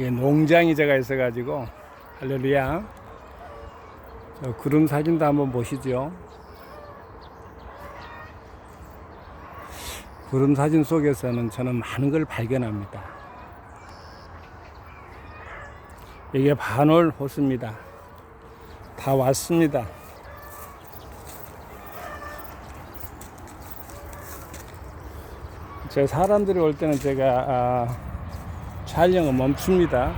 이게 농장이 제가 있어가지고 할렐루야. 저 구름 사진도 한번 보시죠. 구름 사진 속에서는 저는 많은 걸 발견합니다. 이게 반월 호수입니다. 다 왔습니다. 제 사람들이 올 때는 제가 아, 촬영을 멈춥니다.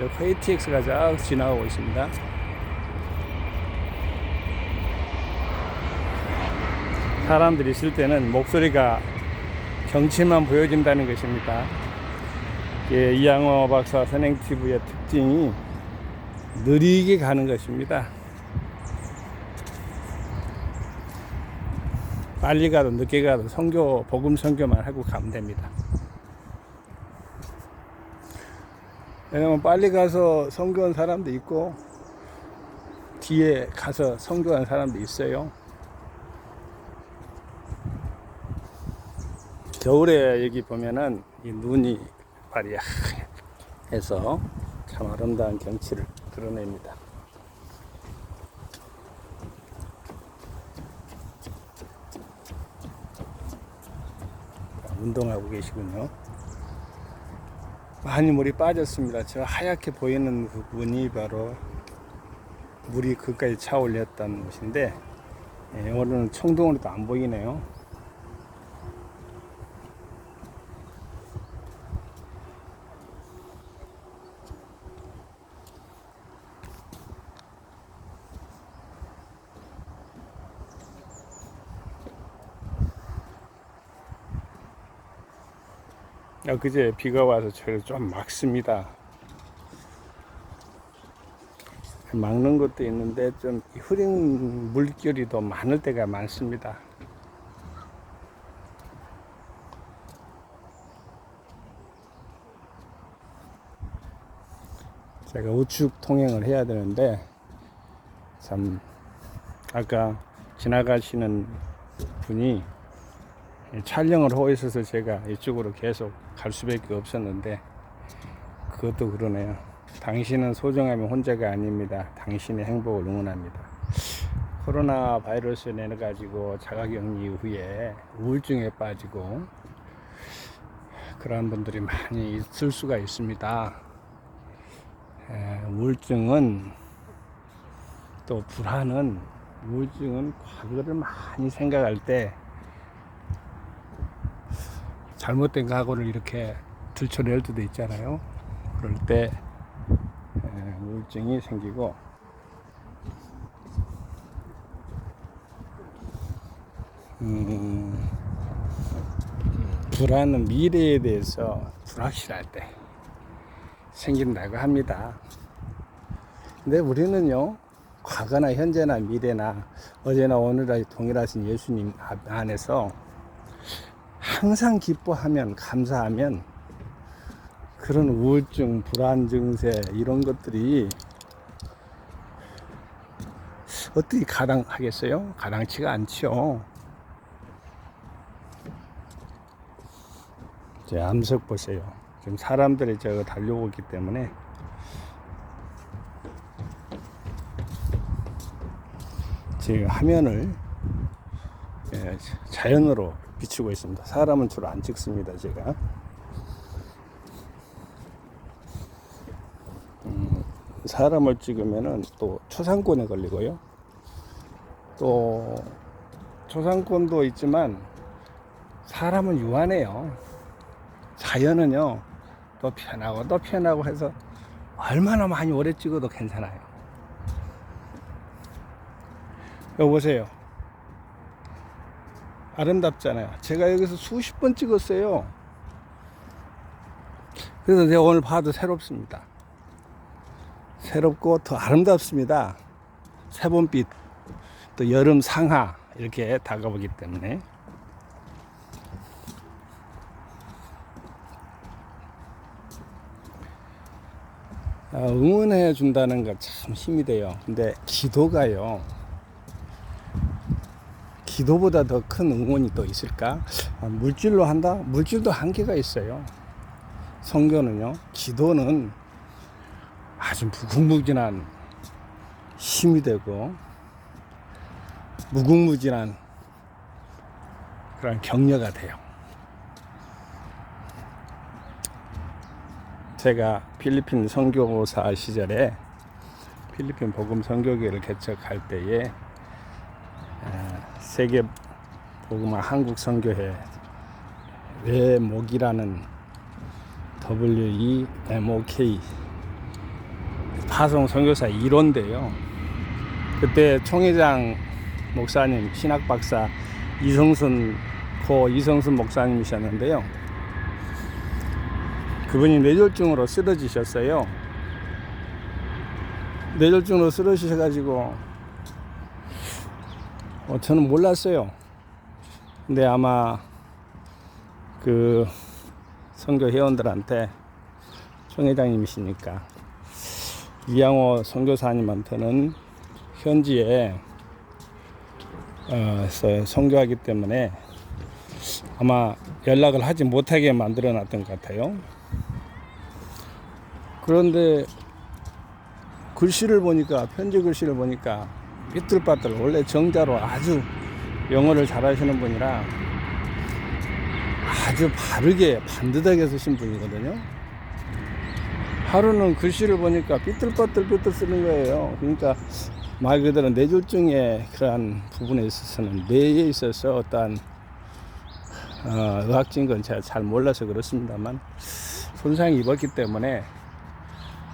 저 KTX가 쫙 지나가고 있습니다. 사람들이 있을 때는 목소리가 경치만 보여진다는 것입니다. 예, 이양호 박사 선행 TV의 특징이 느리게 가는 것입니다. 빨리 가도 늦게 가도 선교 복음 선교만 하고 가면 됩니다. 왜냐면 빨리 가서 선교한 사람도 있고 뒤에 가서 선교한 사람도 있어요. 겨울에 여기 보면은 이 눈이 바리해서 참 아름다운 경치를 드러냅니다. 운동하고 계시군요. 많이 물이 빠졌습니다. 저 하얗게 보이는 부분이 바로 물이 그까지 차 올렸던 곳인데 예, 오늘은 청동으로도 안 보이네요. 그제 비가 와서 저를 좀 막습니다. 막는 것도 있는데 좀 흐린 물결이 더 많을 때가 많습니다. 제가 우측 통행을 해야 되는데 참 아까 지나가시는 분이 촬영을 하고 있어서 제가 이쪽으로 계속 갈 수밖에 없었는데 그것도 그러네요. 당신은 소중하면 혼자가 아닙니다. 당신의 행복을 응원합니다. 코로나 바이러스 내려 가지고 자가격리 이후에 우울증에 빠지고 그런 분들이 많이 있을 수가 있습니다. 에, 우울증은 또 불안은 우울증은 과거를 많이 생각할 때 잘못된 각오를 이렇게 들춰낼 때도 있잖아요. 그럴 때 에, 우울증이 생기고 음, 불안은 미래에 대해서 불확실할 때 생긴다고 합니다. 근데 우리는요, 과거나 현재나 미래나 어제나 오늘날 동일하신 예수님 안에서 항상 기뻐하면 감사하면 그런 우울증, 불안 증세 이런 것들이 어떻게 가당하겠어요? 가당치가 않죠. 제 암석 보세요. 지금 사람들이 저거 달려오기 때문에 지금 화면을 예, 자연으로 비추고 있습니다. 사람은 주로 안 찍습니다, 제가. 음, 사람을 찍으면은 또 초상권에 걸리고요. 또 초상권도 있지만 사람은 유한해요. 자연은요, 또 편하고 또 편하고 해서 얼마나 많이 오래 찍어도 괜찮아요. 여기 보세요. 아름답잖아요. 제가 여기서 수십 번 찍었어요. 그래서 제가 오늘 봐도 새롭습니다. 새롭고 더 아름답습니다. 새봄빛, 또 여름 상하, 이렇게 다가오기 때문에. 아, 응원해 준다는 거 참 힘이 돼요. 근데 기도가요. 기도보다 더 큰 응원이 또 있을까? 아, 물질로 한다? 물질도 한계가 있어요. 성교는요. 기도는 아주 무궁무진한 힘이 되고 무궁무진한 그런 격려가 돼요. 제가 필리핀 선교사 시절에 필리핀 복음 선교회를 개척할 때에 아, 세계 복음화 한국 선교회 외목이라는 WEMOK 파송 선교사 1호인데요. 그때 총회장 목사님 신학 박사 이성순 고 이성순 목사님이셨는데요. 그분이 뇌졸중으로 쓰러지셨어요. 뇌졸중으로 쓰러지셔가지고 어, 저는 몰랐어요. 근데 아마 그 선교 회원들한테 총회장님이시니까 이양호 선교사님한테는 현지에 어, 서 선교하기 때문에 아마 연락을 하지 못하게 만들어 놨던 것 같아요. 그런데 글씨를 보니까 편지 글씨를 보니까 삐뚤빠뚤 원래 정자로 아주 영어를 잘하시는 분이라 아주 바르게 반듯하게 쓰신 분이거든요. 하루는 글씨를 보니까 삐뚤빠뚤 삐뚤 쓰는 거예요. 그러니까 말 그대로 뇌졸중의 그러한 부분에 있어서는 뇌에 있어서 어떠한 어, 의학적인 건 제가 잘 몰라서 그렇습니다만 손상이 입었기 때문에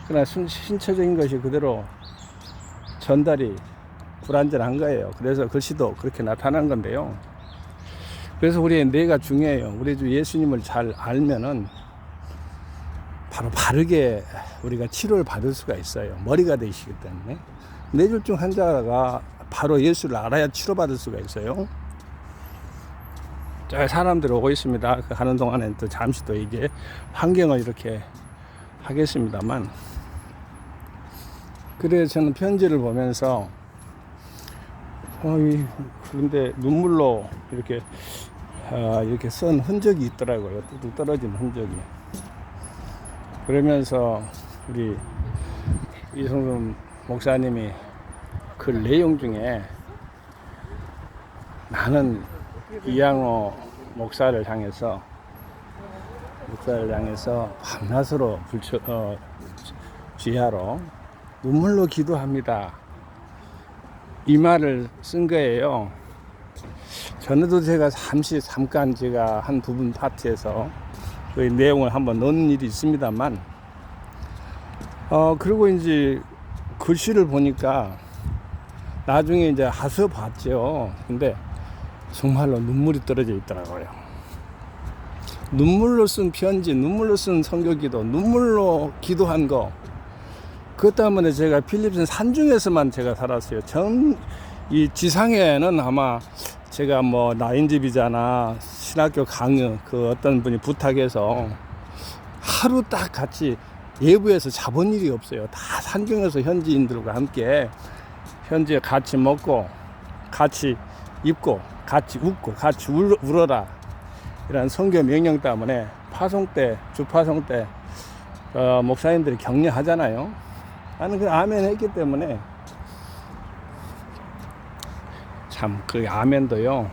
그러나 순- 신체적인 것이 그대로 전달이 불안전한 거예요. 그래서 글씨도 그렇게 나타난 건데요. 그래서 우리의 뇌가 중요해요. 우리 주 예수님을 잘 알면은 바로 바르게 우리가 치료를 받을 수가 있어요. 머리가 되시기 때문에. 뇌졸중 환자가 바로 예수를 알아야 치료받을 수가 있어요. 저 사람들이 오고 있습니다. 그 하는 동안에 또 잠시 또 이게 환경을 이렇게 하겠습니다만. 그래 저는 편지를 보면서 그런데 눈물로 이렇게 아, 이렇게 쓴 흔적이 있더라고요. 떨어진 흔적이. 그러면서 우리 이성금 목사님이 그 내용 중에 나는 이양호 목사를 향해서 목사를 향해서 밤낮으로 불쳐 어, 지하로 눈물로 기도합니다. 이 말을 쓴 거예요. 전에도 제가 잠시 잠깐 제가 한 부분 파트에서 그 내용을 한번 넣은 일이 있습니다만, 어, 그리고 이제 글씨를 보니까 나중에 이제 하서 봤죠. 근데 정말로 눈물이 떨어져 있더라고요. 눈물로 쓴 편지, 눈물로 쓴 성교기도, 눈물로 기도한 거. 그것 때문에 제가 필리핀 산중에서만 제가 살았어요. 전, 이 지상에는 아마 제가 뭐 나인집이잖아. 신학교 강의 그 어떤 분이 부탁해서 하루 딱 같이 예부에서 자본 일이 없어요. 다 산중에서 현지인들과 함께 현지에 같이 먹고 같이 입고 같이 웃고 같이 울, 울어라. 이런 성교 명령 때문에 파송 때, 주파송 때 어, 목사님들이 격려하잖아요. 나는 그 아멘 했기 때문에 참 그 아멘도요.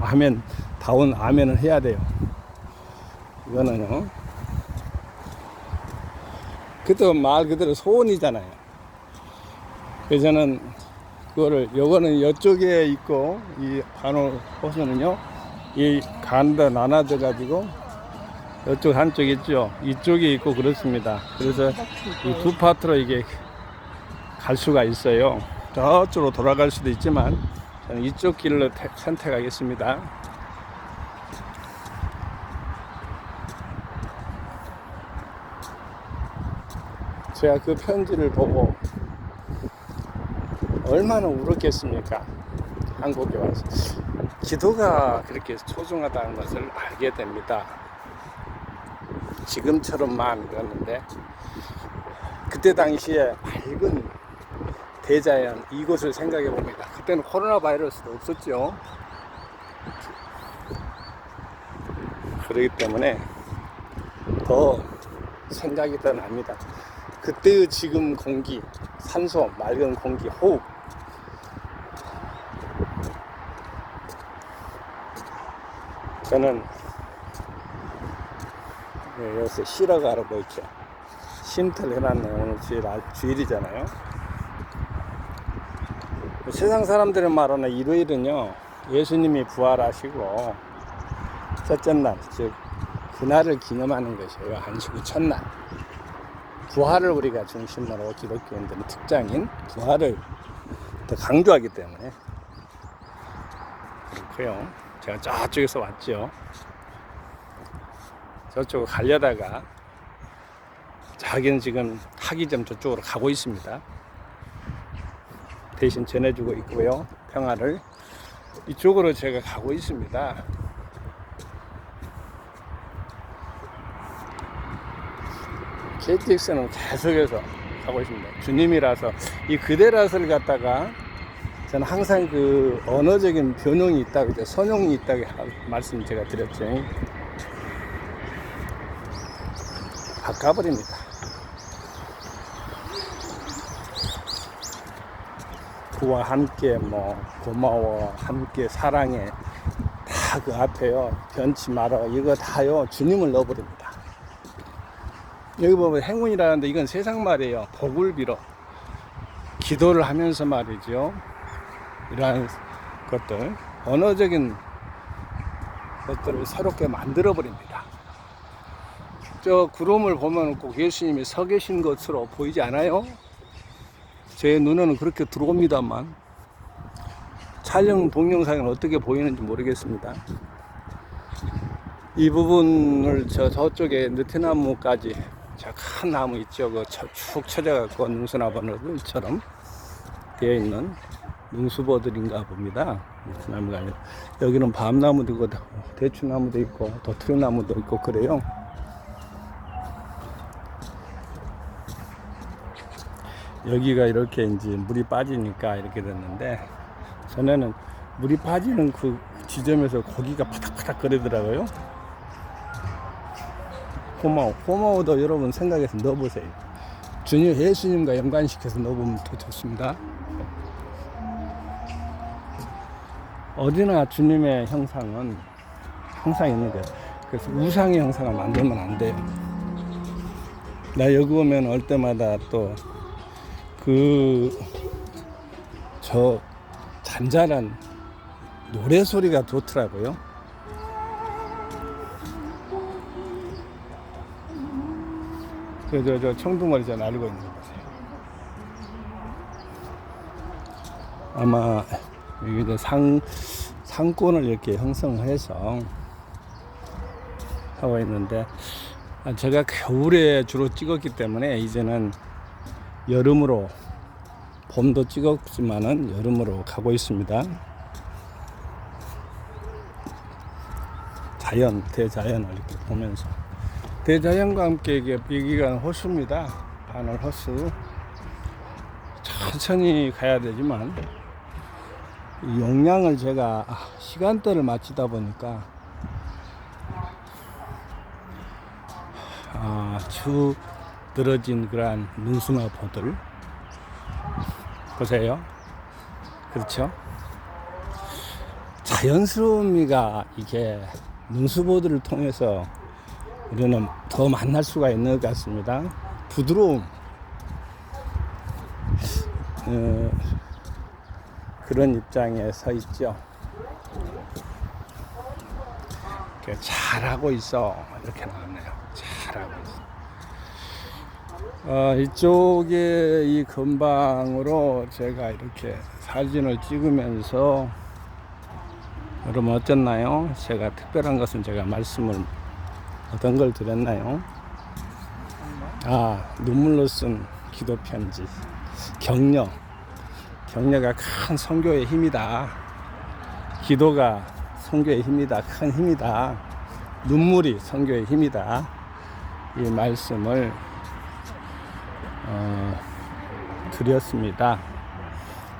아멘 다운 아멘을 해야 돼요. 이거는요. 그것도 말 그대로 소원이잖아요. 그래서 저는 그거를 요거는 이쪽에 있고 이 반호 호수는요. 이 간다 나눠져 가지고 이쪽 한쪽 있죠. 이쪽에 있고 그렇습니다. 그래서 이 두 파트로 이게 갈 수가 있어요. 저쪽으로 돌아갈 수도 있지만 저는 이쪽 길로 태- 선택하겠습니다. 제가 그 편지를 보고 얼마나 울었겠습니까? 한국에 와서. 기도가 그렇게 소중하다는 것을 알게 됩니다. 지금처럼만 그랬는데, 그때 당시에 밝은 대자연 이곳을 생각해 봅니다. 그때는 코로나 바이러스도 없었죠. 그렇기 때문에 더 생각이 더 납니다. 그때의 지금 공기, 산소, 맑은 공기, 호흡. 저는 네, 여기서 쉬러 가라고 이렇게 쉼터를 해놨네요. 오늘 주일, 아- 주일이잖아요. 세상 사람들의 말로는 일요일은요, 예수님이 부활하시고, 첫째 날, 즉, 그날을 기념하는 것이에요. 안식구 첫날. 부활을 우리가 중심으로 기독교인들은 특장인 부활을 더 강조하기 때문에 그렇고요. 제가 저쪽에서 왔죠. 저쪽으로 가려다가 자기는 지금 학이 점 저쪽으로 가고 있습니다. 대신 전해주고 있고요. 평화를 이쪽으로 제가 가고 있습니다. KTX는 계속해서 가고 있습니다. 주님이라서 이 그대라서를 갖다가 저는 항상 그 언어적인 변형이 있다고 이제 선용이 있다고 하- 말씀 제가 드렸죠. 바꿔버립니다. 그와 함께 뭐 고마워 함께 사랑해 다 그 앞에요 변치 말어 이거 다요 주님을 넣어버립니다. 여기 보면 행운이라는데 이건 세상 말이에요. 복을 빌어. 기도를 하면서 말이죠. 이러한 것들, 언어적인 것들을 새롭게 만들어 버립니다. 저 구름을 보면 꼭 예수님이 서 계신 것으로 보이지 않아요? 제 눈에는 그렇게 들어옵니다만, 촬영 동영상은 어떻게 보이는지 모르겠습니다. 이 부분을 저 저쪽에 느티나무까지 저 큰 나무 있죠. 그쭉 쳐져갖고 능수나무처럼 되어 있는 능수보들인가 봅니다. 느티나무가 아니라 여기는 밤나무도 있고 대추나무도 있고 도트리나무도 있고 그래요. 여기가 이렇게 이제 물이 빠지니까 이렇게 됐는데 전에는 물이 빠지는 그 지점에서 고기가 파닥파닥 거리더라고요. 고마워. 고마워도 여러분 생각해서 넣어보세요. 주님 예수님과 연관시켜서 넣어보면 더 좋습니다. 어디나 주님의 형상은 항상 있는 거예요. 그래서 우상의 형상을 만들면 안 돼요. 나 여기 오면 올 때마다 또 그 저 잔잔한 노래 소리가 좋더라고요. 저, 저, 저 청둥머리 저 날리고 있는 거 보세요. 아마 여기 이제 상, 상권을 이렇게 형성해서 하고 있는데, 아, 제가 겨울에 주로 찍었기 때문에 이제는 여름으로, 봄도 찍었지만은 여름으로 가고 있습니다. 자연, 대자연을 이렇게 보면서. 대자연과 함께 이게 여기가 호수입니다. 바늘 호수. 천천히 가야 되지만 이 용량을 제가 아, 시간대를 맞추다 보니까 아, 축 늘어진 그러한 능수나보들 보세요. 그렇죠? 자연스러움이가 이게 능수보들을 통해서 우리는 더 만날 수가 있는 것 같습니다. 부드러움. 어, 그런 입장에 서 있죠. 잘하고 있어. 이렇게 나왔네요. 잘하고 있어. 어, 이쪽에 이 근방으로 제가 이렇게 사진을 찍으면서 여러분 어땠나요? 제가 특별한 것은 제가 말씀을 어떤 걸 드렸나요? 아, 눈물로 쓴 기도 편지. 격려. 격려가 큰 선교의 힘이다. 기도가 선교의 힘이다. 큰 힘이다. 눈물이 선교의 힘이다. 이 말씀을 어, 드렸습니다.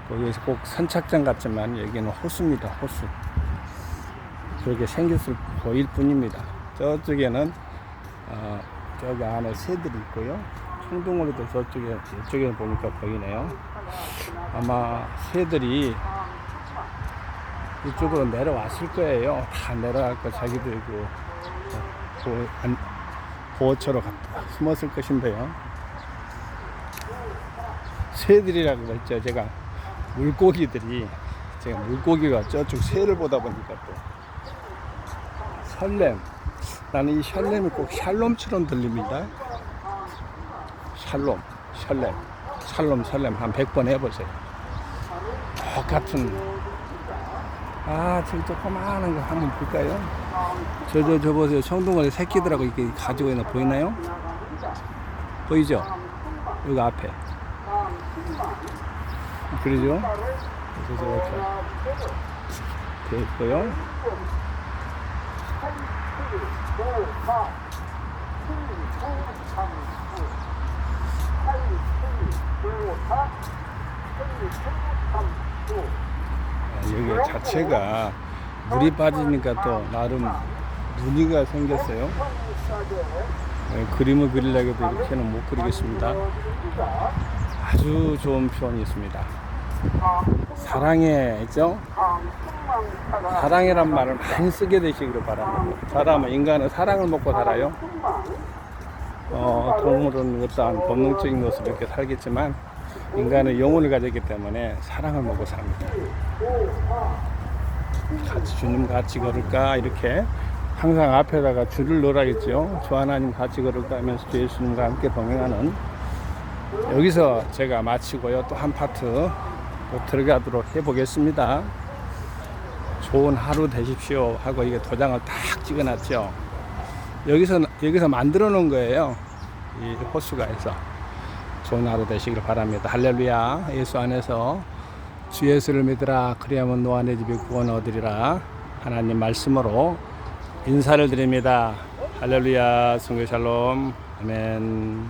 거기에서 꼭 선착장 같지만 여기는 호수입니다. 호수. 그렇게 생겼을 보일 뿐입니다. 저쪽에는 어, 저기 안에 새들이 있고요. 청둥오리도 저쪽에 이쪽에 보니까 보이네요. 아마 새들이 이쪽으로 내려왔을 거예요. 다 내려갈 거 자기들 그 보호, 안, 보호처로 갔다 숨었을 것인데요. 새들이라고 했죠. 제가 물고기들이 제가 물고기가 저쪽 새를 보다 보니까 또 설렘 나는 이 설렘이 꼭 샬롬처럼 들립니다. 샬롬, 설렘, 샬롬, 설렘 한 100번 해보세요. 똑같은 아 저기 조그마한 거 한번 볼까요? 저 저 저 보세요. 청둥오리 새끼들하고 이렇게 가지고 거 보이나요? 보이죠? 여기 앞에 그러죠? 그래서 저렇게 돼 있고요. 아, 여기 자체가 물이 빠지니까 또 나름 무늬가 생겼어요. 네, 그림을 그리려고도 이렇게는 못 그리겠습니다. 아주 좋은 표현이 있습니다. 사랑해, 있죠? 사랑이란 말을 많이 쓰게 되시기를 바랍니다. 사람은 인간은 사랑을 먹고 살아요. 어, 동물은 어떠한 본능적인 것을 이렇게 살겠지만 인간은 영혼을 가졌기 때문에 사랑을 먹고 삽니다. 같이 주님 같이 걸을까 이렇게 항상 앞에다가 줄을 놓으라겠죠. 주 하나님 같이 걸을까 하면서 주 예수님과 함께 동행하는 여기서 제가 마치고요. 또 한 파트 또 들어가도록 해보겠습니다. 좋은 하루 되십시오 하고 이게 도장을 딱 찍어놨죠. 여기서 여기서 만들어 놓은 거예요. 이 호수가에서 좋은 하루 되시길 바랍니다. 할렐루야. 예수 안에서 주 예수를 믿으라. 그리하면 노아 내 집에 구원 얻으리라. 하나님 말씀으로 인사를 드립니다. 할렐루야. 성교 샬롬. 아멘.